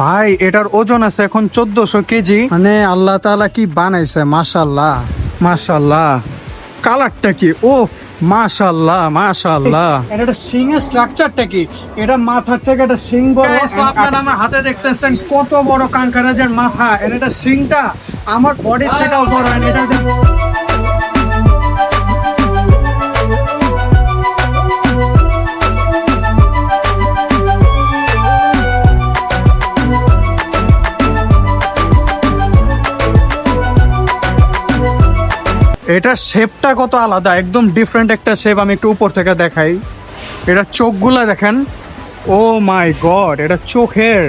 ভাই এটার ওজন আছে এখন চোদ্দশো কেজি। মানে আল্লাহ তাআলা কি বানাইছে? মাশাল্লাহ মাশাল্লাহ কালারটা কি? ওফ মাশাল্লাহ মাশাল্লাহ এটা সিং এর স্ট্রাকচারটা কি? এটা মাথার থেকে একটা সিং বড় আপনারা আমার হাতে দেখতেছেন কত বড় কাঙ্কারাজের মাথা। এটা সিংটা আমার বডির থেকেও বড় এটা এটা শেপটা কত আলাদা, একদম ডিফারেন্ট একটা শেপ আমি একটু উপর থেকে দেখাই। এটা চোখগুলা দেখেন। ও মাই গড এটা চোখের।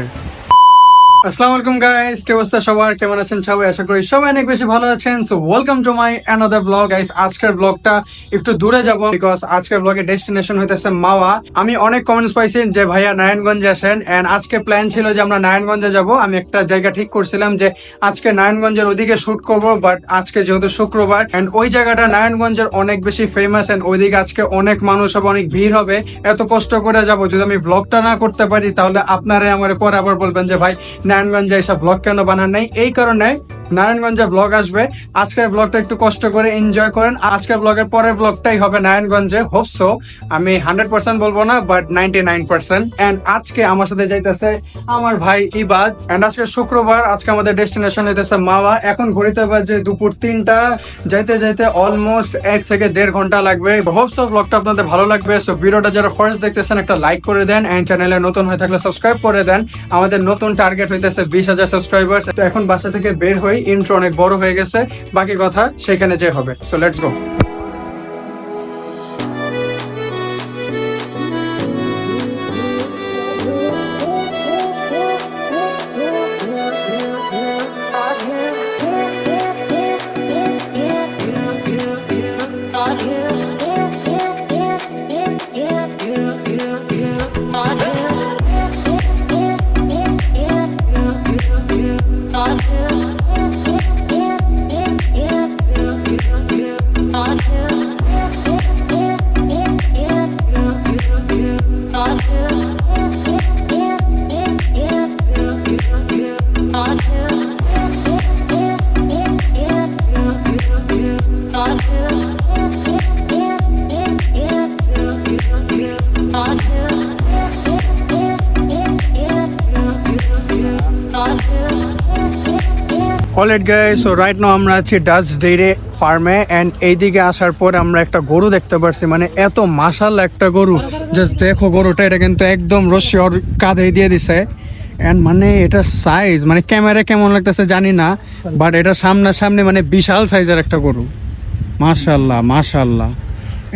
আসসালামু আলাইকুম গাইস কি অবস্থা সবার? কেমন আছেন সবাই? আশা করি সবাই অনেক বেশি ভালো আছেন। So welcome to my another vlog guys আজকের ব্লগটা একটু দূরে যাব বিকজ আজকের ব্লগে ডেস্টিনেশন হইতেছে মাওয়া। আমি অনেক কমেন্টস পাইছি যে, ভাইয়া, নারায়ণগঞ্জে আসেন। এন্ড আজকে প্ল্যান ছিল যে, আমরা নারায়ণগঞ্জে যাব। আমি একটা জায়গা ঠিক করছিলাম যে, আজকে নারায়ণগঞ্জের ওদিকে শুট করব বাট আজকে যেহেতু শুক্রবার এন্ড ওই জায়গাটা নারায়ণগঞ্জের অনেক বেশি ফেমাস এন্ড ওইদিকে আজকে অনেক মানুষ হবে, অনেক ভিড় হবে। এত কষ্ট করে যাব। যদি আমি ব্লগটা না করতে পারি, তাহলে আপনারা আমার পরে আবার বলবেন যে, ভাই নারায়ণগঞ্জে এসব ব্লগ কেন বানান নাই? এই কারণে নারায়ণগঞ্জে ব্লগ আসবে। আজকের ব্লগটা একটু কষ্ট করে এনজয় করেন। আজকের ব্লগের পরের ব্লগটাই হবে নারায়ণগঞ্জে। হোপসো আমি হান্ড্রেড পার্সেন্ট বলব না but ninety nine percent and আজকে আমার সাথে যাইতেছে আমার ভাই ইবাদ। এন্ড আজকে শুক্রবার, আজকে আমাদের ডেস্টিনেশন হইতেছে মাওয়া। এখন ঘড়িতে বাজে দুপুর তিনটা। যাইতে যাইতে অলমোস্ট এক থেকে দেড় ঘণ্টা লাগবে। হোপসো ব্লগটা আপনাদের ভালো লাগবে। সো ভিডিওটা যারা ফার্স্ট দেখতেছেন, একটা লাইক করে দেন। এন্ড চ্যানেলে নতুন হয়ে থাকলে সাবস্ক্রাইব করে দেন। আমাদের নতুন টার্গেট হইতেছে বিশ হাজার সাবস্ক্রাইবার তো এখন বাসা থেকে বের হয়ে ইন্ট্রো অনেক বড় হয়ে গেছে, বাকি কথা সেখানে যে হবে। So let's go alright guy so right now আমরা আছি ডাচ ডেইরি ফার্মে এন্ড এইদিকে আসার পর আমরা একটা গরু দেখতে পারছি। মানে এত মাসাল একটা গরু। জাস্ট দেখো গরুটা, এটা কিন্তু একদম রশি ওর কাঁধে দিয়ে দিছে। এন্ড মানে এটার সাইজ মানে ক্যামেরা কেমন লাগতেছে জানি না বাট এটা সামনাসামনি মানে বিশাল সাইজের একটা গরু। মাশাল্লাহ মাশাল্লাহ।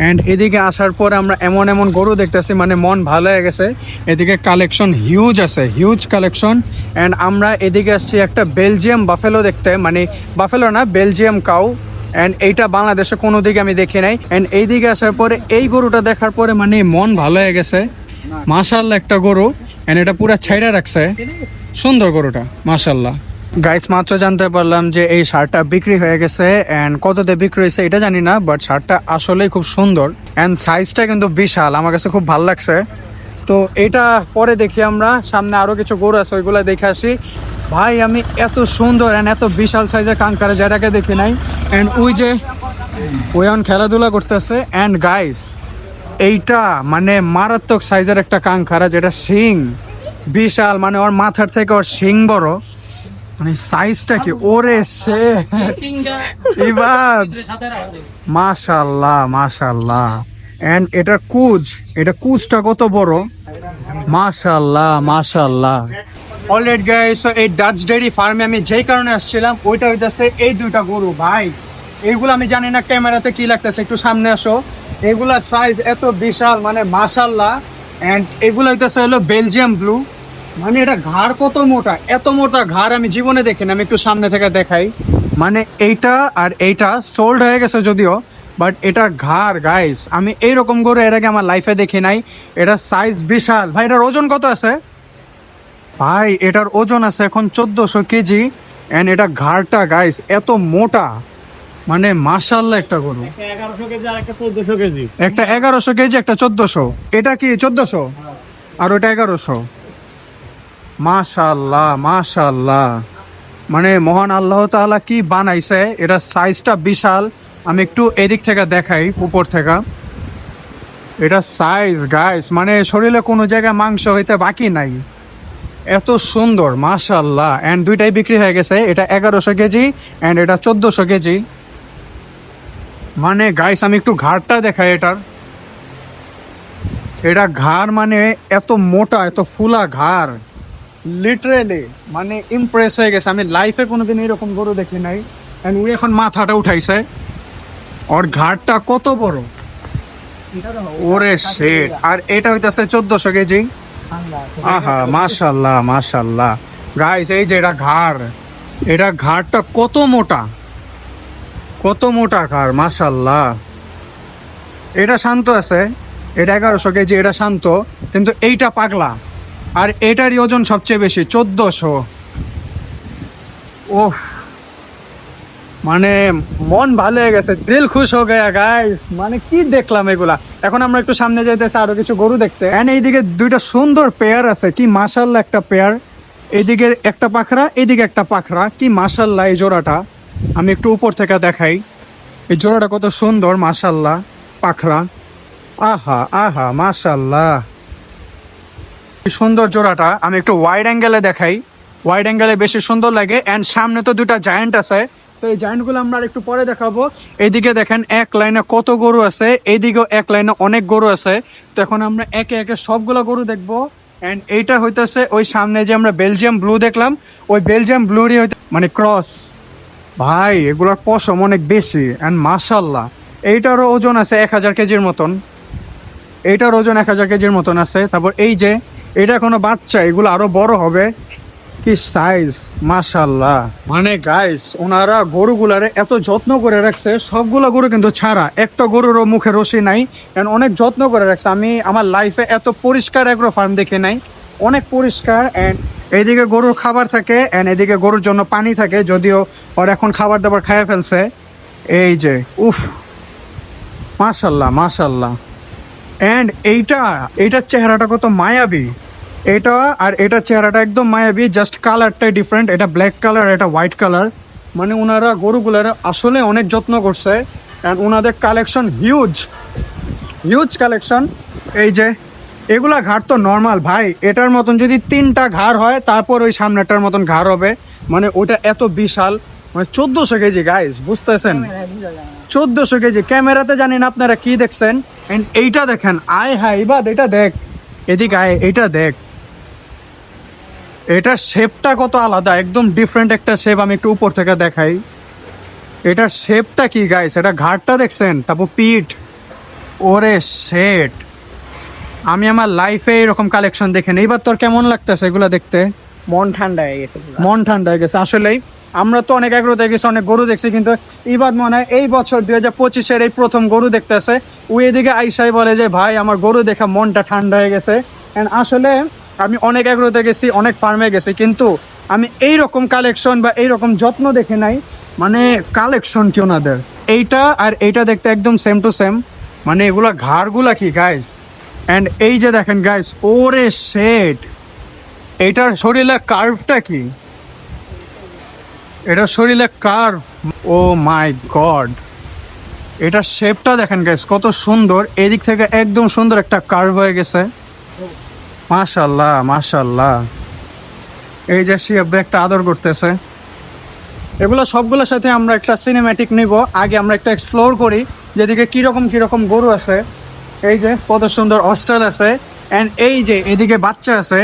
এন্ড এদিকে আসার পর আমরা এমন এমন গরু দেখতেছি মানে মন ভালো হয়ে গেছে। এদিকে কালেকশন হিউজ আছে হিউজ কালেকশন এন্ড আমরা এদিকে আসছি একটা বেলজিয়াম বাফেলো দেখতে মানে বাফেলো না বেলজিয়াম কাউ অ্যান্ড এইটা বাংলাদেশে কোনো দিকে আমি দেখি নাই। এন্ড এইদিকে আসার পরে, এই গরুটা দেখার পরে মানে মন ভালো হয়ে গেছে। মাশাল্লাহ একটা গরু। এন্ড এটা পুরো ছাইড়া রাখছে। সুন্দর গরুটা মাশাল্লাহ গাইস মাত্র জানতে পারলাম যে এই শার্টটা বিক্রি হয়ে গেছে এন্ড কততে বিক্রি হয়েছে এটা জানি না বাট শার্টটা আসলেই খুব সুন্দর এন্ড সাইজটা কিন্তু বিশাল, আমার কাছে খুব ভালো লাগছে। তো এটা পরে দেখি আমরা, সামনে আরও কিছু গরু আছে, ওইগুলো দেখে আসি। ভাই, আমি এত সুন্দর এন্ড এত বিশাল সাইজের কাঙ্কারে যেটাকে দেখি নাই। এন্ড ওই যে ওই এখন খেলাধুলা করতেছে এন্ড গাইস এইটা মানে মারাত্মক সাইজের একটা কাঙ্কারা, যেটা শিং। বিশাল মানে ওর মাথার থেকে ওর শিং বড়। মানে সাইজটা কি ওরে সে। ইবাদ মাশাল্লাহ মাশাল্লাহ। এন্ড এটা কুজ, এটা কুজটা কত বড়? মাশাল্লাহ মাশাল্লাহ। অলরেড গাইস এই ডাচ ডেয়ারি ফার্মে আমি যেই কারণে আসছিলাম, ওইটা হইতাছে এই দুইটা গরু, ভাই। এইগুলো আমি জানি না ক্যামেরাতে কি লাগতেছে, একটু সামনে আসো। এগুলার সাইজ এত বিশাল মানে মাশাল্লাহ। এন্ড এগুলো হইতেছে হলো বেলজিয়াম ব্লু মানে এটা ঘাড় কত মোটা? এত মোটা ঘাড় আমি জীবনে দেখিনি আমি একটু সামনে থেকে দেখাই। মানে এইটা আর এইটা সোল্ড হয়ে গেছে যদিও বাট এটার ঘাড় গাইস আমি এইরকম করে এর আগে আমার লাইফে দেখি নাই। এটার সাইজ বিশাল। ভাই এটার ওজন কত আছে? ভাই এটার ওজন আছে এখন চোদ্দশো কেজি অ্যান্ড এটা ঘাড়টা গাইস এত মোটা। মানে মাসাল্লাহ একটা গরু। একটা একটা এগারোশো কেজি একটা চোদ্দশো। এটা কি চোদ্দশো? আর ওটা এগারোশো। মাশাল্লাহ মাশাল্লাহ মানে মহান আল্লাহ তাআলা কি বানাইছে? এটা সাইজটা বিশাল। আমি একটু এদিক থেকে দেখাই, উপর থেকে। এটা সাইজ গাইস মানে শরীরে কোনো জায়গায় মাংস হইতে বাকি নাই। এত সুন্দর মাশাল্লাহ অ্যান্ড দুইটাই বিক্রি হয়ে গেছে। এটা এগারোশো কেজি অ্যান্ড এটা চোদ্দোশো কেজি। মানে গাইস আমি একটু ঘাড়টা দেখাই এটার। এটা ঘাড় মানে এত মোটা, এত ফুলা ঘাড়। লিটারেলি মানে ইমপ্রেস হয়ে গেছে। আমি লাইফে কোনোদিন এরকম গরু দেখি নাই। অ্যান্ড উই এখন মাথাটা উঠাইছে। ওর ঘাড়টা কত বড়? ওরে শেট আর এটা হইতাছে চোদ্দশো কেজি। আহা, মাশাল্লাহ মাশাল্লাহ। গাইস এই যে এটা ঘাড়। এটা ঘাড়টা কত মোটা? কত মোটা ঘাড়, মাশাল্লাহ। এটা শান্ত আছে। এটা এগারোশো কেজি, এটা শান্ত। কিন্তু এইটা পাগলা। আর এটারই ওজন সবচেয়ে বেশি, চোদ্দশো। ওহ মানে মন ভালো হয়ে গেছে, দিল খুশ হয়ে গেয়া গাইস মানে কি দেখলাম এগুলা? এখন আমরা একটু সামনে যাইতেছি, আরও কিছু গরু দেখতে। এন্ড এইদিকে দুইটা সুন্দর পেয়ার আছে, কি মাশাল্লাহ একটা পেয়ার এইদিকে একটা পাখরা, এইদিকে একটা পাখরা, কি মাশাল্লাহ এই জোড়াটা। আমি একটু উপর থেকে দেখাই। এই জোড়াটা কত সুন্দর মাশাল্লাহ পাখরা। আহা আহা মাশাল্লাহ কি সুন্দর জোড়াটা। আমি একটু ওয়াইড অ্যাঙ্গেলে দেখাই। ওয়াইড অ্যাঙ্গেলে বেশি সুন্দর লাগে। অ্যান্ড সামনে তো দুটা জায়ান্ট আছে। তো এই জায়েন্টগুলো আমরা আর একটু পরে দেখাবো। এইদিকে দেখেন এক লাইনে কত গরু আছে। এইদিকেও এক লাইনে অনেক গরু আছে। তো এখন আমরা একে একে সবগুলো গরু দেখব। অ্যান্ড এইটা হইতেছে ওই সামনে যে আমরা বেলজিয়াম ব্লু দেখলাম। ওই বেলজিয়াম ব্লুরই হইতে মানে ক্রস ভাই, এগুলোর পশম অনেক বেশি। অ্যান্ড মাসাল্লাহ এইটারও ওজন আছে এক হাজার কেজির মতন। এইটার ওজন এক হাজার কেজির মতন আছে। তারপর এই যে এটা কোনো বাচ্চা, এগুলো আরও বড় হবে। কি সাইজ মাশাল্লাহ মানে গাইস ওনারা গরুগুলারে এত যত্ন করে রাখছে, সবগুলা গরু কিন্তু ছাড়া। একটা গরুরও মুখে রশি নাই, and অনেক যত্ন করে রাখছে। আমি আমার লাইফে এত পরিষ্কার এগ্রো ফার্ম দেখে নাই। অনেক পরিষ্কার অ্যান্ড এইদিকে গরুর খাবার থাকে অ্যান্ড এদিকে গরুর জন্য পানি থাকে, যদিও ওর এখন খাবার দাবার খাইয়ে ফেলছে। এই যে, উফ। মাশাল্লাহ মাশাল্লাহ অ্যান্ড এইটা এইটার চেহারাটা কত মায়াবী। এটা আর এটার চেহারাটা একদম মায়াবী জাস্ট কালারটাই ডিফারেন্ট এটা ব্ল্যাক কালার এটা হোয়াইট কালার মানে ওনারা গরুগুলার আসলে অনেক যত্ন করছে অ্যান্ড ওনাদের কালেকশন হিউজ হিউজ কালেকশন এই যে এগুলা ঘাড় তো নর্মাল ভাই। এটার মতন যদি তিনটা ঘাড় হয় তারপর ওই সামনেটার মতন ঘাড় হবে। মানে ওটা এত বিশাল মানে চোদ্দোশো কেজি গাইস বুঝতেছেন? চোদ্দশো কেজি। ক্যামেরাতে জানেন আপনারা কি দেখছেন? এন্ড এইটা দেখেন আয় হাই বাদ এটা দেখ। এদিক আয় এইটা দেখ। এটার শেপটা কত আলাদা একদম ডিফারেন্ট একটা শেপ আমি একটু উপর থেকে দেখাই। এটার শেপটা কি গাইস এটা ঘাটটা দেখছেন? তারপর পিঠ। ওরে শেট আমি আমার লাইফে এরকম কালেকশন দেখেন এইবার তোর কেমন লাগতেছে এগুলো দেখতে? মন ঠান্ডা হয়ে গেছে মন ঠান্ডা হয়ে গেছে। আসলেই আমরা তো অনেক এগ্রো দেখেছি, অনেক গরু দেখছি, কিন্তু এবার মনে হয় এই বছর দুই হাজার পঁচিশের এই প্রথম গরু দেখতেছে। ওই এদিকে আইসাই বলে যে, ভাই, আমার গরু দেখা মনটা ঠান্ডা হয়ে গেছে। অ্যান্ড আসলে আমি অনেক এগ্রোতে গেছি অনেক ফার্মে গেছি, কিন্তু আমি এই রকম কালেকশন বা এই রকম যত্ন দেখে নাই। মানে কালেকশন কি ওনাদের? এইটা আর এইটা দেখতে একদম সেম টু সেম মানে এগুলা ঘাড়গুলা কি গাইস অ্যান্ড এই যে দেখেন গাইস ওরে শেড এইটার শরীরে কার্ভটা কি? এটা শরীরে কার্ভ ও মাই গড এটার শেপটা দেখেন গাইস কত সুন্দর। এদিক থেকে একদম সুন্দর একটা কার্ভ হয়ে গেছে। মাশাল্লাহ মাশাল্লাহ এই যে শিয়াব্বে একটা আদর করতেছে। এগুলো সবগুলোর সাথে আমরা একটা সিনেম্যাটিক নিব। আগে আমরা একটা এক্সপ্লোর করি, যেদিকে কীরকম কীরকম গরু আছে। এই যে কত সুন্দর অস্টাল আছে। অ্যান্ড এই যে এদিকে বাচ্চা আছে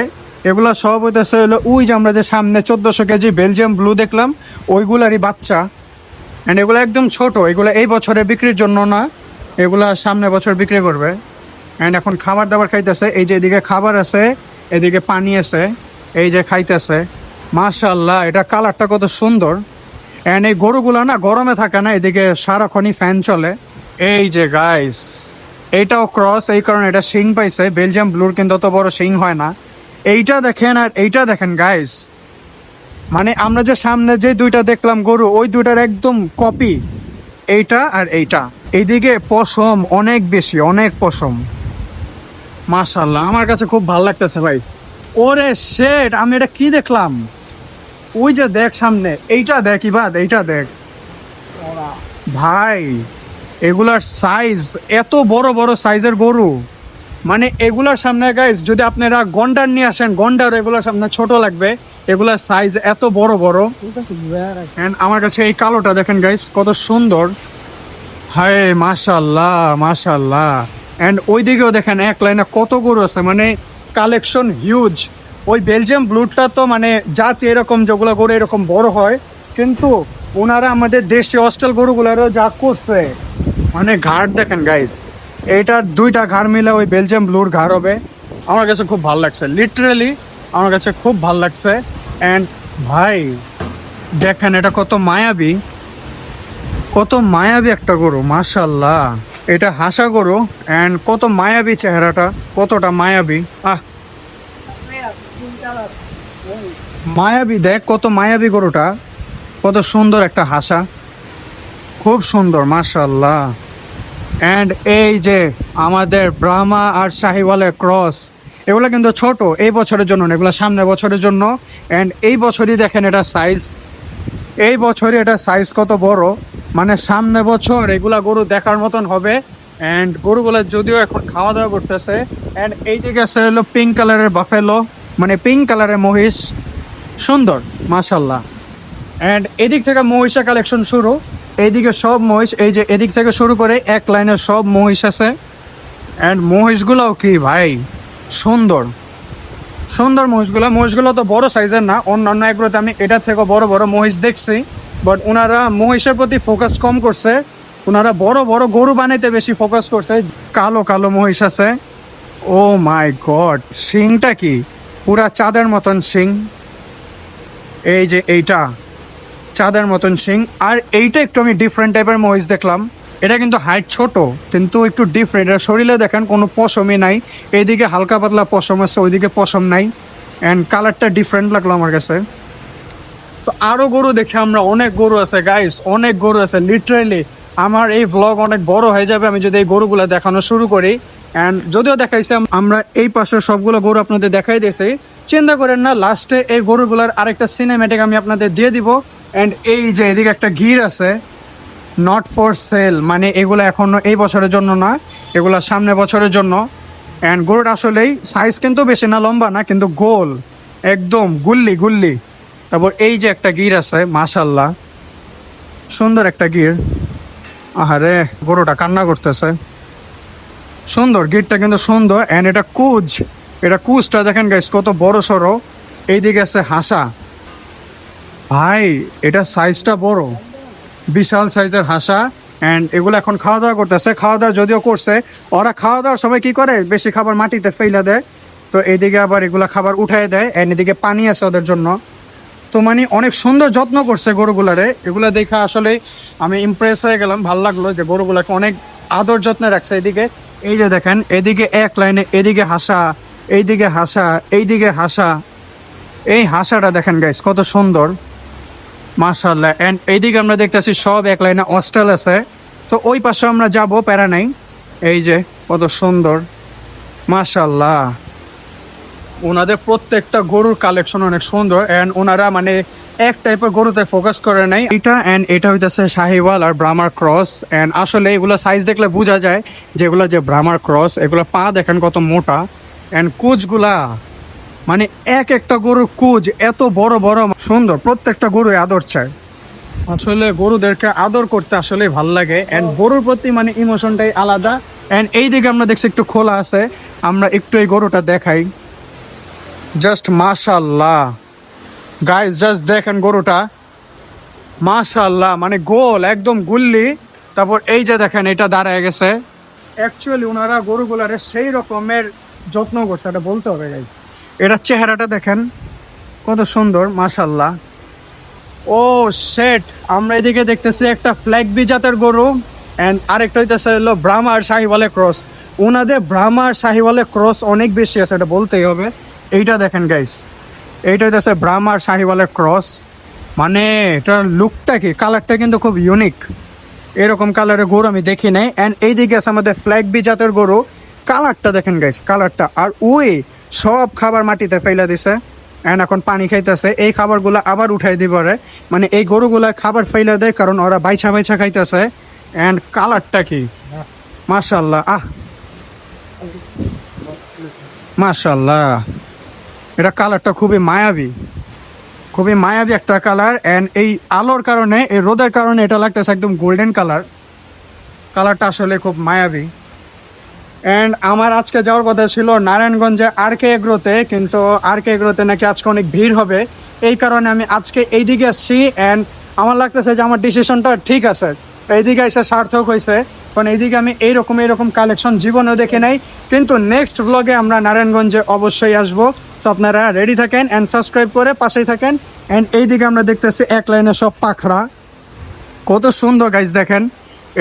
এগুলো সব হইতেছে হলো ওই যে আমরা যে সামনে চোদ্দোশো কেজি বেলজিয়াম ব্লু দেখলাম, ওইগুলারই বাচ্চা। অ্যান্ড এগুলো একদম ছোট, এগুলো এই বছরে বিক্রির জন্য না, এগুলা সামনে বছর বিক্রি করবে। অ্যান্ড এখন খাবার দাবার খাইতেছে, এই যে এদিকে খাবার আছে, এদিকে পানি আছে, এই যে খাইতেছে। মাশাল্লাহ এটা কালারটা কত সুন্দর। অ্যান্ড এই গরুগুলো না গরমে থাকে না, এদিকে সারাক্ষণই ফ্যান চলে। এই যে গাইস এইটাও ক্রস এই কারণে এটা শিং পাইছে। বেলজিয়াম ব্লুর কিন্তু অত বড় শিং হয় না। এইটা দেখেন আর এইটা দেখেন গাইস মানে আমরা যে সামনে যে দুইটা দেখলাম গরু, ওই দুইটার একদম কপি এইটা আর এইটা। এইদিকে পশম, অনেক বেশি, অনেক পশম। মাশাল্লাহ আমার কাছে খুব ভালো লাগতেছে ভাই। ওরে শেট আমি এটা কি দেখলাম? ওই যে দেখ সামনে, এইটা দেখ ইবাদ, এইটা দেখ। ভাই, এগুলার সাইজ এত বড় বড় সাইজের গরু। মানে এগুলার সামনে গাইস যদি আপনারা গন্ডার নিয়ে আসেন, গন্ডার এগুলোর সামনে ছোট লাগবে। এগুলার সাইজ এত বড় বড়। এন্ড আমার কাছে এই কালোটা দেখেন গাইস কত সুন্দর। হায় মাশাল্লাহ মাশাল্লাহ এন্ড ওই দিকেও দেখেন, এক লাইনে কত গরু আছে মানে কালেকশন হিউজ ওই বেলজিয়াম ব্লুডটা তো মানে জাতি এরকম, যেগুলো গরু এরকম বড় হয়, কিন্তু ওনারা আমাদের দেশে অস্ট্রেল গরুগুলারও যা করছে। মানে ঘাট দেখেন গাইস এইটার দুইটা ঘাড় মিলে ওই বেলজিয়াম ব্লুর ঘাড় হবে। আমার কাছে খুব ভালো লাগছে লিটারেলি আমার কাছে খুব ভালো লাগছে। অ্যান্ড ভাই, দেখেন এটা কত মায়াবী কত মায়াবী একটা গরু মাশাল্লাহ এটা হাসা গরু অ্যান্ড কত মায়াবী চেহারাটা, কতটা মায়াবী। আহ। মায়াবী, দেখ কত মায়াবী গরুটা, কত সুন্দর একটা হাসা। খুব সুন্দর মাশাল্লাহ অ্যান্ড এই যে আমাদের ব্রাহ্মা আর শাহিওয়ালের ক্রস এগুলো কিন্তু ছোট। এই বছরের জন্য না, এগুলো সামনে বছরের জন্য। অ্যান্ড এই বছরই দেখেন এটা সাইজ এই বছরই এটা সাইজ কত বড়। মানে সামনে বছর এগুলা গরু দেখার মতন হবে। অ্যান্ড গরুগুলো যদিও এখন খাওয়া দাওয়া করতেছে। অ্যান্ড এই দিকে আছে হলো পিঙ্ক কালারের বাফেলো মানে পিঙ্ক কালারের মহিষ। সুন্দর মাশাল্লাহ অ্যান্ড এদিক থেকে মহিষা কালেকশন শুরু। এইদিকে সব মহিষ, এই যে এদিক থেকে শুরু করে এক লাইনে সব মহিষ আছে। অ্যান্ড মহিষগুলোও কি ভাই? সুন্দর। সুন্দর মহিষগুলো। মহিষগুলো তো বড় সাইজের না, অন্যান্য এগুলোতে আমি এটার থেকে বড় বড় মহিষ দেখছি। বাট ওনারা মহিষের প্রতি ফোকাস কম করছে। ওনারা বড় বড় গরু বানাইতে বেশি ফোকাস করছে। কালো কালো মহিষ আছে। ও মাই গড শিংটা কি? পুরা চাঁদের মতন শিং এই যে এইটা। চাঁদের মতন শিং আর এইটা একটু আমি ডিফারেন্ট টাইপের মহিষ দেখলাম। এটা কিন্তু হাইট ছোট, কিন্তু একটু ডিফারেন্ট এটা শরীরে দেখেন কোনো পশমই নাই। এইদিকে হালকা পাতলা পশম আছে, ওইদিকে পশম নাই। অ্যান্ড কালারটা ডিফারেন্ট লাগল আমার কাছে। তো আরও গরু দেখে আমরা অনেক গরু আছে গাইস অনেক গরু আছে লিটারেলি আমার এই ব্লগ অনেক বড় হয়ে যাবে, আমি যদি এই গরুগুলো দেখানো শুরু করি। অ্যান্ড যদিও দেখাইছি আমরা এই পাশের সবগুলো গরু আপনাদের দেখাই দিয়েছি। চিন্তা করেন না লাস্টে এই গরুগুলোর আরেকটা সিনেমেটিক আমি আপনাদের দিয়ে দিব। অ্যান্ড এই যে এদিকে একটা গির আছে নট ফর সেল মানে এগুলো এখনও এই বছরের জন্য না, এগুলো সামনে বছরের জন্য। অ্যান্ড গরুটা আসলেই সাইজ কিন্তু বেশি না, লম্বা না, কিন্তু গোল, একদম গুল্লি গুল্লি। তারপর এই যে একটা গির আছে মাশাল্লাহ সুন্দর একটা গির। আহারে, গরুটা কান্না করতেছে। সুন্দর, গিরটা কিন্তু সুন্দর। অ্যান্ড এটা কুজ, এটা কুজটা দেখেন গাইস কত বড় সড়ো এইদিকে আছে হাসা। ভাই, এটা সাইজটা বড়। বিশাল সাইজের হাসা অ্যান্ড এগুলো এখন খাওয়া দাওয়া করতেছে। খাওয়া দাওয়া যদিও করছে, ওরা খাওয়া দাওয়ার সময় কি করে? বেশি খাবার মাটিতে ফেলে দেয়। তো এদিকে আবার এগুলা খাবার উঠায় দেয় অ্যান্ড এদিকে পানি আছে ওদের জন্য। তো মানে অনেক সুন্দর যত্ন করছে গরুগুলারে। এগুলা দেখে আসলে আমি ইমপ্রেস হয়ে গেলাম। ভালো লাগল যে গরুগুলাকে অনেক আদর যত্নে রাখছে এদিকে। এই যে দেখেন, এদিকে এক লাইনে, এদিকে হাসা, এইদিকে হাসা এইদিকে হাসা। এই হাসাটা দেখেন গাইস কত সুন্দর। মাশাল্লাহ এন্ড এইদিকে আমরা দেখতেছি সব এক লাইনে অস্ট্রেল আছে। তো ওই পাশে আমরা যাব, প্যারা নাই। এই যে, কত সুন্দর। মাশাল্লাহ ওনাদের প্রত্যেকটা গরুর কালেকশন অনেক সুন্দর। এন্ড ওনারা মানে এক টাইপের গরুতে ফোকাস করে নাই। এটা এন্ড এটা হইতেছে শাহিওয়াল আর ব্রাহ্মার ক্রস এন্ড আসলে এগুলো সাইজ দেখলে বোঝা যায় যেগুলো যে ব্রাহ্মার ক্রস এগুলো পা দেখেন কত মোটা। এন্ড কুচগুলা মানে এক একটা গরুর কুজ এত বড় বড় সুন্দর। প্রত্যেকটা গরু আদর চায়। আসলে গরুদেরকে আদর করতে আসলে ভালো লাগে। এন্ড গরুর প্রতি মানে ইমোশনটাই আলাদা। এন্ড এই দিকে আমরা দেখছি একটু খোলা আছে। আমরা একটু এই গরুটা দেখাই। জাস্ট মাশাল্লাহ গাইস জাস্ট দেখেন গরুটা। মাশাল্লাহ মানে গোল, একদম গুল্লি। তারপর এই যে দেখেন, এটা দাঁড়ায় গেছে। অ্যাকচুয়ালি ওনারা গরুগুলারে সেই রকমের যত্ন করছে, এটা বলতে হবে গাইস এটার চেহারাটা দেখেন, কত সুন্দর মাশাল্লাহ ও শেট আমরা এদিকে দেখতেছি একটা ফ্ল্যাগ বি জাতের গরু অ্যান্ড আরেকটা হইতেছে হলো ব্রাহ্মা আর শাহিওয়ালে ক্রস। ওনাদের ব্রাহ্মা আর শাহিওয়ালে ক্রস অনেক বেশি আছে, এটা বলতেই হবে। এইটা দেখেন গাইস এইটা হইতেছে ব্রাহ্মা আর ক্রস। মানে এটার লুকটা কি? কালারটা কিন্তু খুব ইউনিক এরকম কালারের গরু আমি দেখি নাই। অ্যান্ড এইদিকে আছে আমাদের ফ্ল্যাগ বি জাতের গরু। কালারটা দেখেন গাইস কালারটা আর ওই সব খাবার মাটিতে ফেলে দিছে। এন্ড এখন পানি খাইতেছে। এই খাবারগুলো আবার উঠাই দিব রে। মানে এই গরুগুলা খাবার ফেলে দেয় কারণ ওরা বাইছা বাইছা খাইতেছে। এন্ড কালারটা কি? মাশাল্লাহ আহ! মাশাল্লাহ এটা কালারটা খুবই মায়াবী। খুবই মায়াবী একটা কালার এন্ড এই আলোর কারণে, এই রোদের কারণে এটা লাগতেছে একদম গোল্ডেন কালার কালারটা আসলে খুব মায়াবী। অ্যান্ড আমার আজকে যাওয়ার কথা ছিল নারায়ণগঞ্জে আর কে এগ্রোতে কিন্তু আর কে এগ্রোতে নাকি আজকে অনেক ভিড় হবে। এই কারণে আমি আজকে এই দিকে আসছি অ্যান্ড আমার লাগতেছে যে আমার ডিসিশনটা ঠিক আছে। এইদিকে এসে সার্থক হয়েছে। কারণ এইদিকে আমি এইরকম এইরকম কালেকশন জীবনেও দেখে নাই। কিন্তু নেক্সট ব্লগে আমরা নারায়ণগঞ্জে অবশ্যই আসব। সো আপনারা রেডি থাকেন অ্যান্ড সাবস্ক্রাইব করে পাশেই থাকেন। অ্যান্ড এইদিকে আমরা দেখতেছি এক লাইনে সব পাখড়া। কত সুন্দর গাইজ দেখেন।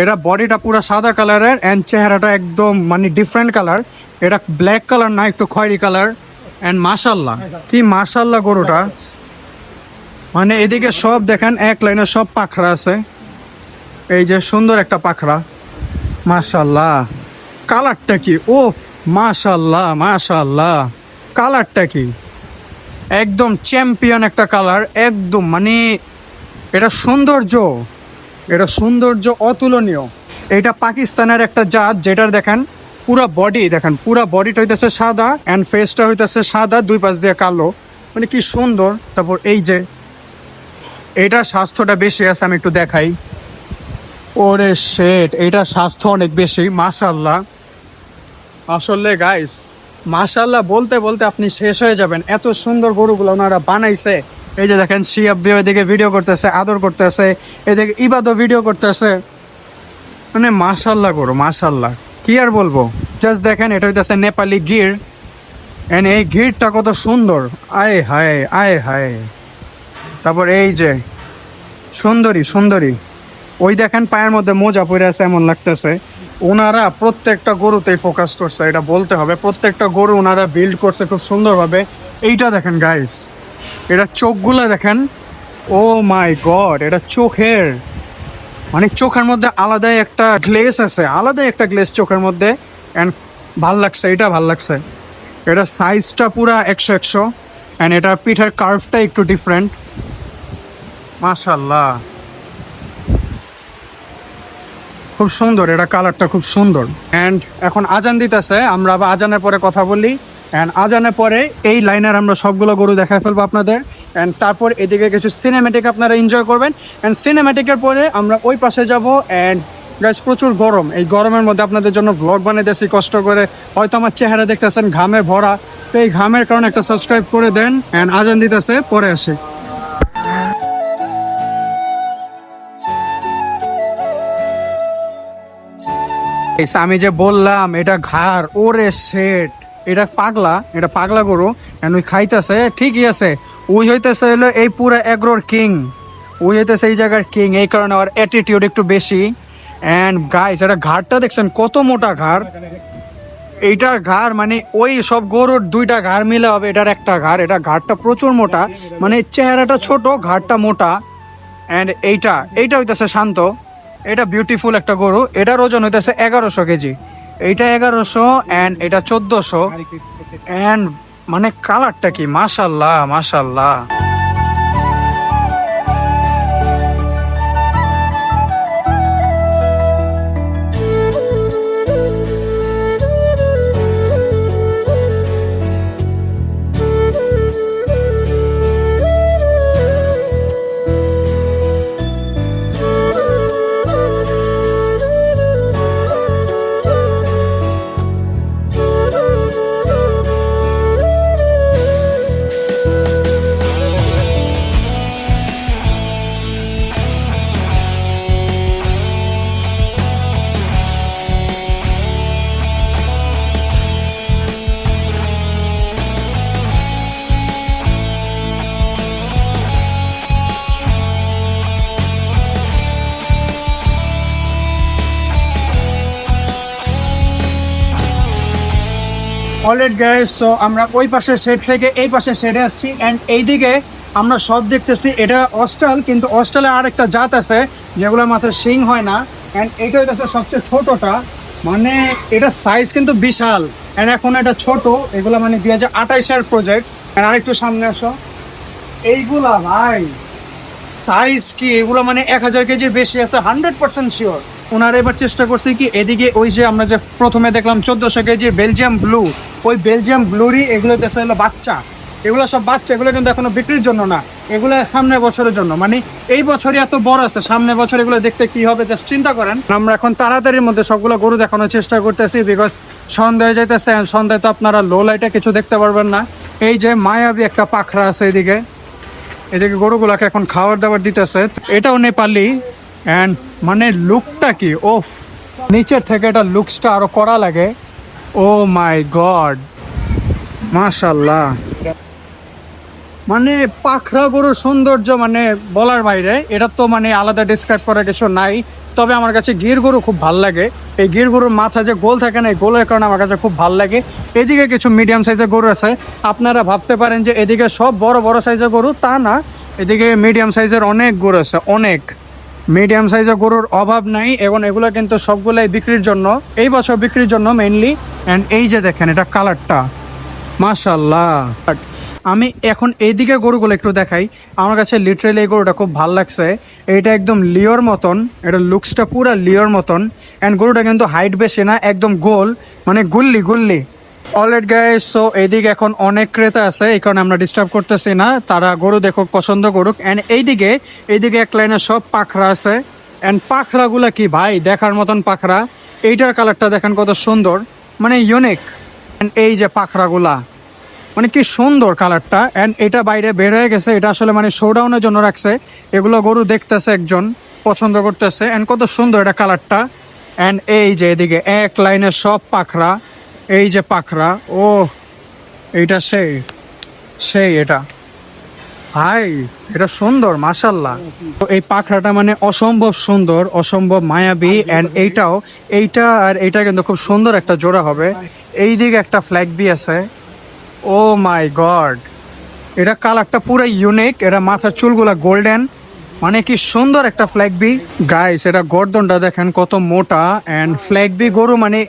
এটা বডিটা পুরো সাদা কালারের অ্যান্ড চেহারাটা একদম মানে ডিফারেন্ট কালার এটা ব্ল্যাক কালার না, একটু খয়েরি কালার অ্যান্ড মাশাল্লাহ কি মাশাল্লাহ গরুটা। মানে এদিকে সব দেখেন, এক লাইনে সব পাখরা আছে। এই যে সুন্দর একটা পাখরা মাশাল্লাহ কালারটা কি? ও মাশাল্লাহ মাশাল্লাহ কালারটা কি? একদম চ্যাম্পিয়ন একটা কালার, একদম মানে এটা সৌন্দর্য। এটা সৌন্দর্য অতুলনীয়। এটা পাকিস্তানের একটা জাত যেটার দেখেন পুরা বডি দেখেন পুরা বডিটা হইতেছে সাদা অ্যান্ড ফেসটা হইতেছে সাদা, দুই পাশ দিয়ে কালো। মানে কি সুন্দর। তারপর এই যে এটার স্বাস্থ্যটা বেশি আছে, আমি একটু দেখাই। ওরে শেট এটার স্বাস্থ্য অনেক বেশি মাশাল্লাহ আসলে গাইস মাশাল্লাহ বলতে বলতে আপনি শেষ হয়ে যাবেন। এত সুন্দর গরুগুলো ওনারা বানাইছে। এই যে দেখেন শিয়াব্বি ওইদিকে ভিডিও করতেছে, আদর করতেছে, এদিকে ইবাদও ভিডিও করতেছে। মানে মাশাল্লাহ গরু, মাশাল্লাহ। কি আর বলব? জাস্ট দেখেন, এটা হইতেছে নেপালি গির। এন্ড এই গিরটা কত সুন্দর। আয় হায় আয় হায়। তারপর এই যে, সুন্দরী সুন্দরী। ওই দেখেন, পায়ের মধ্যে মোজা পড়ে আছে, এমন লাগতেছে। ওনারা প্রত্যেকটা গরুতেই ফোকাস করছে, এটা বলতে হবে। প্রত্যেকটা গরু ওনারা বিল্ড করছে খুব সুন্দরভাবে। এইটা দেখেন গাইস এটা চোখগুলো দেখেন। ও মাই গড, এটা চোখের। মানে চোখের মধ্যে আলাদাই একটা গ্লেস আছে, আলাদাই একটা গ্লেস চোখের মধ্যে। অ্যান্ড ভালো লাগছে, এটা ভালো লাগছে। এটা সাইজটা পুরা একশো একশো। অ্যান্ড এটার পিঠের কার্ভটা একটু ডিফারেন্ট মাশাল্লাহ খুব সুন্দর, এটা কালারটা খুব সুন্দর। অ্যান্ড এখন আজান দিতেছে, আমরা আবার আজানের পরে কথা বলি। অ্যান্ড আজানের পরে এই লাইনের আমরা সবগুলো গরু দেখায় ফেলব আপনাদের। অ্যান্ড তারপর এদিকে কিছু সিনেমেটিক আপনারা এনজয় করবেন। অ্যান্ড সিনেমেটিকের পরে আমরা ওই পাশে যাব। অ্যান্ড গাইস প্রচুর গরম। এই গরমের মধ্যে আপনাদের জন্য ব্লগ বানাইতেছি কষ্ট করে। হয়তো আমার চেহারা দেখতেছেন, ঘামে ভরা। তো এই ঘামের কারণে একটা সাবস্ক্রাইব করে দেন। অ্যান্ড আজান দিতেছে, পরে আসে। আমি যে বললাম, এটা ঘাড়, ওরে শেট এটা পাগলা এটা পাগলা গরু এন্ড ওই খাইতেছে, ঠিকই আছে। ওই হইতেছে হলো এই পুরো এগ্রোর কিং। ওই হইতেছে এই জায়গার কিং, এই কারণে ওর অ্যাটিটিউড একটু বেশি। অ্যান্ড গাইস এটা ঘাড়টা দেখছেন, কত মোটা ঘাড়। এইটার ঘাড় মানে ওই সব গরুর দুইটা ঘাড় মিলে হবে, এটার একটা ঘাড়। এটা ঘাড়টা প্রচুর মোটা মানে চেহারাটা ছোট, ঘাড়টা মোটা। অ্যান্ড এইটা এইটা হইতেছে শান্ত। এটা বিউটিফুল একটা গরু, এটার ওজন হইতেছে এগারোশো কেজি। এইটা এগারোশো অ্যান্ড এটা চোদ্দোশো। অ্যান্ড মানে কালারটা কি? মাসাল্লাহ মাশাল্লাহ। অলরেড গাইস তো আমরা ওই পাশের সেট থেকে এই পাশের সেটে আসছি অ্যান্ড এইদিকে আমরা সব দেখতেছি, এটা অস্টাল কিন্তু অস্টালে আর একটা জাত আছে, যেগুলোর মাথায় শিং হয় না অ্যান্ড এটা হইতেছে সবচেয়ে ছোটটা মানে এটা সাইজ কিন্তু বিশাল এন্ড এখন এটা ছোট, এগুলো মানে দুই হাজার আঠাইশের প্রজেক্ট এন্ড আরেকটু সামনে আসো। এইগুলা ভাই সাইজ কি, এগুলো মানে এক হাজার কেজির বেশি আছে হান্ড্রেড পার্সেন্ট শিওর ওনারা এবার চেষ্টা করছে কি, এদিকে ওই যে আমরা যে প্রথমে দেখলাম চোদ্দশো কেজি বেলজিয়াম ব্লু ওই বেলজিয়াম ব্লুরই এগুলো দেশে হলো বাচ্চা। এগুলো সব বাচ্চা, এগুলো কিন্তু এখনও বিক্রির জন্য না। এগুলো সামনে বছরের জন্য। মানে এই বছরই এত বড় আছে সামনে বছর এগুলো দেখতে কি হবে জাস্ট চিন্তা করেন। আমরা এখন তাড়াতাড়ির মধ্যে সবগুলো গরু দেখানোর চেষ্টা করতেছি বিকজ সন্ধ্যা হয়ে যাইতেছে সন্ধ্যায় তো আপনারা লো লাইটে কিছু দেখতে পারবেন না। এই যে মায়াবী একটা পাখরা আছে এদিকে। এদিকে গরুগুলাকে এখন খাবার দাবার দিতেছে। এটাও নেপালি। অ্যান্ড মানে লুকটা কি? ওফ। নিচের থেকে এটা লুকসটা আরও করা লাগে। Oh my God. মাশাল্লাহ মানে পাখরা গরুর সৌন্দর্য মানে বলার বাইরে, এটা তো মানে আলাদা ডিসক্রাইব করার কিছু নাই। তবে আমার কাছে গির গরু খুব ভালো লাগে। এই গির গরুর মাথা যে গোল থাকে না, এই গোলের কারণে আমার কাছে খুব ভালো লাগে। এদিকে কিছু মিডিয়াম সাইজের গরু আছে। আপনারা ভাবতে পারেন যে এদিকে সব বড় বড় সাইজের গরু, তা না। এদিকে মিডিয়াম সাইজের অনেক গরু আছে, অনেক। মিডিয়াম সাইজের গরুর অভাব নাই, এবং এগুলো কিন্তু সবগুলাই বিক্রির জন্য, এই বছর বিক্রির জন্য মেইনলি অ্যান্ড এই যে দেখেন, এটা কালারটা মাশাল্লাহ আমি এখন এইদিকে গরুগুলো একটু দেখাই। আমার কাছে লিটারেলি এই গরুটা খুব ভালো লাগছে। এটা একদম লিওর মতন, এটা লুকসটা পুরো লিওর মতন অ্যান্ড গরুটা কিন্তু হাইট বেশি না, একদম গোল মানে গুল্লি গুল্লি। অলরেড গায়ে সো এইদিকে এখন অনেক ক্রেতা আছে, এই কারণে আমরা ডিস্টার্ব করতেছি না। তারা গরু দেখুক, পছন্দ করুক। অ্যান্ড এইদিকে এইদিকে এক লাইনে সব পাখরা আছে। অ্যান্ড পাখরাগুলা কি ভাই? দেখার মতন পাখরা। এইটার কালারটা দেখেন কত সুন্দর। মানে ইউনিক অ্যান্ড এই যে পাখরাগুলা মানে কি সুন্দর কালারটা অ্যান্ড এটা বাইরে বের হয়ে গেছে, এটা আসলে মানে শোডাউনের জন্য রাখছে। এগুলো গরু দেখতেছে একজন, পছন্দ করতেছে। অ্যান্ড কত সুন্দর এটা কালারটা অ্যান্ড এই যে এদিকে এক লাইনে সব পাখরা। এই যে পাখরা, ও, এইটা সেই সেই এটা। হাই, এটা সুন্দর মাশাল্লাহ তো এই পাখরাটা মানে অসম্ভব সুন্দর, অসম্ভব মায়াবী অ্যান্ড এইটাও, এইটা আর এইটা কিন্তু খুব সুন্দর একটা জোড়া হবে। এই দিকে একটা ফ্ল্যাগ বি আছে। ও মাই গড, এটা কালারটা পুরো ইউনিক এটা মাথার চুলগুলা গোল্ডেন মানে কি সুন্দর একটা ফ্ল্যাগ বি গাইস এটা গর্দনটা দেখেন কত মোটা অ্যান্ড ফ্ল্যাগ বি গরু মানে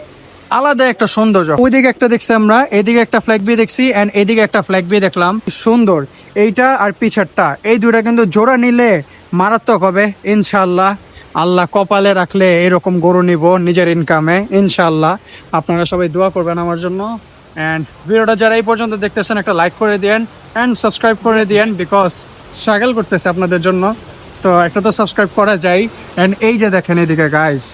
আলাদা একটা সৌন্দর্য। ওইদিকে একটা দেখছি আমরা, এদিকে একটা ফ্ল্যাগ বি দেখছি অ্যান্ড এদিকে একটা ফ্ল্যাগ বি দেখলাম। সুন্দর। এইটা আর পিছারটা। এই দুইটা কিন্তু জোড়া নিলে মারাত্মক হবে ইনশাল্লাহ আল্লাহ কপালে রাখলে এরকম গরু নিব নিজের ইনকামে ইনশাল্লাহ আপনারা সবাই দোয়া করবেন আমার জন্য। অ্যান্ড ভিডিওটা যারা এই পর্যন্ত দেখতেছেন, একটা লাইক করে দিয়েন অ্যান্ড সাবস্ক্রাইব করে দিয়েন বিকজ স্ট্রাগল করতেছে আপনাদের জন্য। তো একটা তো সাবস্ক্রাইব করা যায়। অ্যান্ড এই যে দেখেন এদিকে গাইস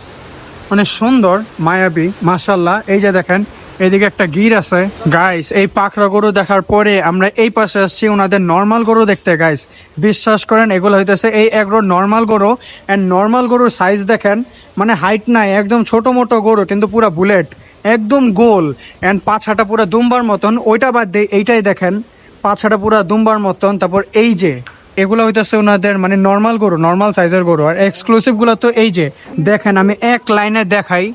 মানে সুন্দর, মায়াবী মাশাল্লাহ এই যে দেখেন, এদিকে একটা গির আছে। গাইস এই পাখরা গরু দেখার পরে আমরা এই পাশে আসছি ওনাদের নর্মাল গরু দেখতে গাইস বিশ্বাস করেন, এগুলো হইতেছে এই এগুলো নর্মাল গরু। অ্যান্ড নর্মাল গরুর সাইজ দেখেন মানে হাইট নাই, একদম ছোট মোটো গরু, কিন্তু পুরো বুলেট একদম গোল। অ্যান্ড পাছাটা পুরো দুম্বার মতন, ওইটা বাদ দিয়ে এইটাই দেখেন পাছাটা পুরো দুম্বার মতন। তারপর এই যে এগুলো হইতেছে ওনাদের মানে নর্মাল গরু নর্মাল সাইজের গরু। আর এক্সক্লুসিভগুলো তো এই যে, দেখেন, আমি এক লাইনে দেখাই।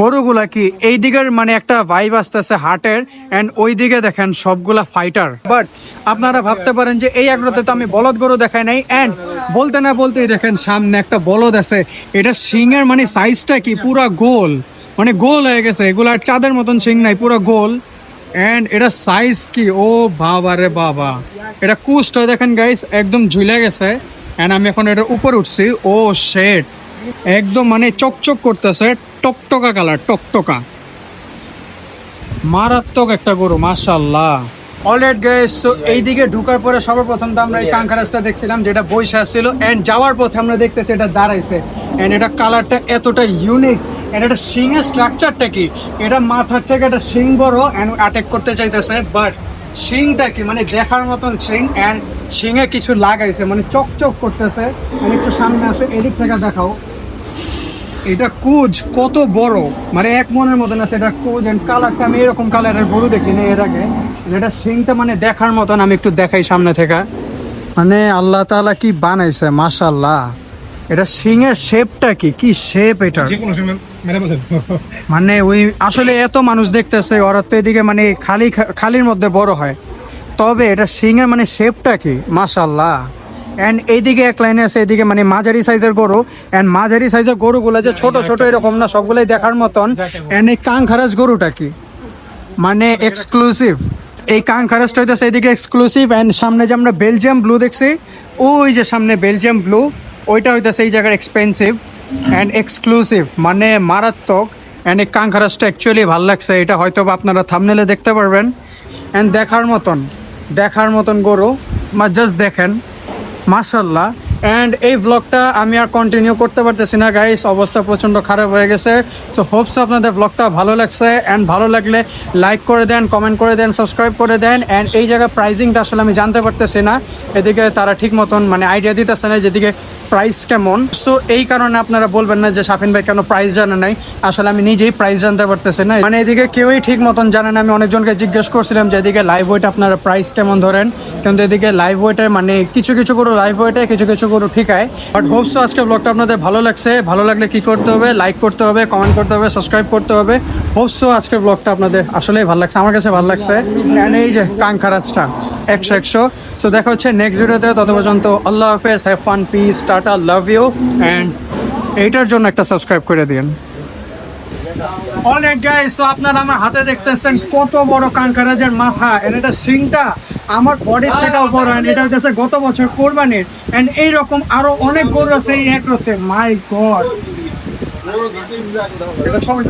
গরুগুলা কি এই দিকের মানে একটা ভাইব আসতেছে হার্টের এন্ড ওই দিকে দেখেন সবগুলা ফাইটার বাট আপনারা ভাবতে পারেন যে এই আগ্রহতে তো আমি বলদ গরু দেখাই নাই এন্ড বলতে না বলতেই দেখেন সামনে একটা বলদ আছে। এটা সিংয়ের মানে সাইজটা কি? পুরা গোল। মানে গোল হয়ে গেছে। এগুলো আর চাঁদের মতন সিং নাই, পুরো গোল। এন্ড এটা সাইজ কি? ও বাবা রে বাবা। এটা কুচটা দেখেন গাইস একদম ঝুলে গেছে। এন্ড আমি এখন এটার উপর উঠছি। ও শেট একদম মানে চকচক করতেছে। টকটকা কালার টকটকা। মারাত্মক একটা গরু মাশাল্লাহ অলরেড গাইস সো এইদিকে ঢুকার পরে সর্বপ্রথম তো আমরা এই কাঙ্কারাজটা দেখছিলাম, যেটা বৈশা ছিল। এন্ড যাওয়ার পথে আমরা দেখতেছি এটা দাঁড়াইছে। এন্ড এটা কালারটা এতটা ইউনিক এটা সিং এর স্ট্রাকচারটা কি? এটা মাথার থেকে একটা সিং বড় অ্যান্ড অ্যাটাক করতে চাইতেছে বাট সিংটা কি? মানে দেখার মতন সিং এন্ড সিংয়ে কিছু লাগাইছে মানে চকচক করতেছে। একটু সামনে আসে, এদিক থেকে দেখাও। এটা কুজ কত বড়? মানে এক মনের মতন আছে, এটা কুজ এন্ড কালারটা আমি এরকম কালারের গরু দেখিনি এর আগে। যেটা সিংটা মানে দেখার মতন আমি একটু দেখাই সামনে থেকে। মানে আল্লাহ তাআলা কি বানাইছে মাশাল্লাহ এটা সিংয়ের শেপটা কি? কি শেপ এটা? মানে ওই আসলে এত মানুষ দেখতেছে ওরা তো এদিকে মানে খালি খালির মধ্যে বড় হয়। তবে এটা সিংয়ের মানে শেপটা কি? মাশাল্লাহ এন্ড এইদিকে এক লাইনে আছে এদিকে মানে মাঝারি সাইজের গরু। এন্ড মাঝারি সাইজের গরুগুলো যে ছোট ছোট এরকম না সবগুলাই দেখার মতন। এন্ড এই কাং খারাজ গরুটা কি? মানে এক্সক্লুসিভ এই কাঙ্কারাসটা হইতেছে এদিকে এক্সক্লুসিভ অ্যান্ড সামনে যে আমরা বেলজিয়াম ব্লু দেখছি ওই যে সামনে বেলজিয়াম ব্লু ওইটা হইতেছে এই জায়গার এক্সপেন্সিভ অ্যান্ড এক্সক্লুসিভ মানে মারাত্মক অ্যান্ড এই কাঙ্খারাসটা অ্যাকচুয়ালি ভালো লাগছে। এটা হয়তো আপনারা থামনেলে দেখতে পারবেন। অ্যান্ড দেখার মতন দেখার মতন গরু, মা জাস্ট দেখেন। মাশাল্লাহ। অ্যান্ড এই ব্লগটা আমি আর কন্টিনিউ করতে পারতেছি না গাইস অবস্থা প্রচণ্ড খারাপ হয়ে গেছে। সো হোপস আপনাদের ব্লগটা ভালো লাগছে। অ্যান্ড ভালো লাগলে লাইক করে দেন কমেন্ট করে দেন সাবস্ক্রাইব করে দেন। অ্যান্ড এই জায়গায় প্রাইজিংটা আসলে আমি জানতে পারতেছি না। এদিকে তারা ঠিক মতন মানে আইডিয়া দিতেছে না যেদিকে প্রাইস কেমন। সো এই কারণে আপনারা বলবেন না যে শাফিন ভাই কেন প্রাইস জানে নাই। আসলে আমি নিজেই প্রাইস জানতে পারতেছি না। মানে এদিকে কেউই ঠিক মতন জানে না। আমি অনেকজনকে জিজ্ঞেস করছিলাম যে এদিকে লাইভ ওয়েট আপনারা প্রাইস কেমন ধরেন? কিন্তু এদিকে লাইভ ওয়েটে মানে কিছু কিছু গরু লাইভ ওয়েটে কিছু কিছু গরু ঠিকায়। বাট হোপসো আজকে ব্লগটা আপনাদের ভালো লাগছে। ভালো লাগলে কি করতে হবে? লাইক করতে হবে কমেন্ট করতে হবে সাবস্ক্রাইব করতে হবে। হোপসো আজকের ব্লগটা আপনাদের আসলেই ভালো লাগছে, আমার কাছে ভালো লাগছে। অ্যান্ড এই যে কাঙ্কারাজটা একশো একশো। সো দেখা হচ্ছে নেক্সট ভিডিওতে তত পর্যন্ত আল্লাহ হাফেজ have fun peace tata love you and এইটার জন্য একটা সাবস্ক্রাইব করে দিন। অলরাইট গাইস আপনারা আমার হাতে দেখতেছেন কত বড় কাঙ্কারাজের মাথা এন্ড এটা সিংটা আমার বডির থেকেও বড় এটা হচ্ছে গত বছর কোরবানির এন্ড এইরকম আরও অনেক গরু আছে এই এক রতে মাই গড এটা ছবি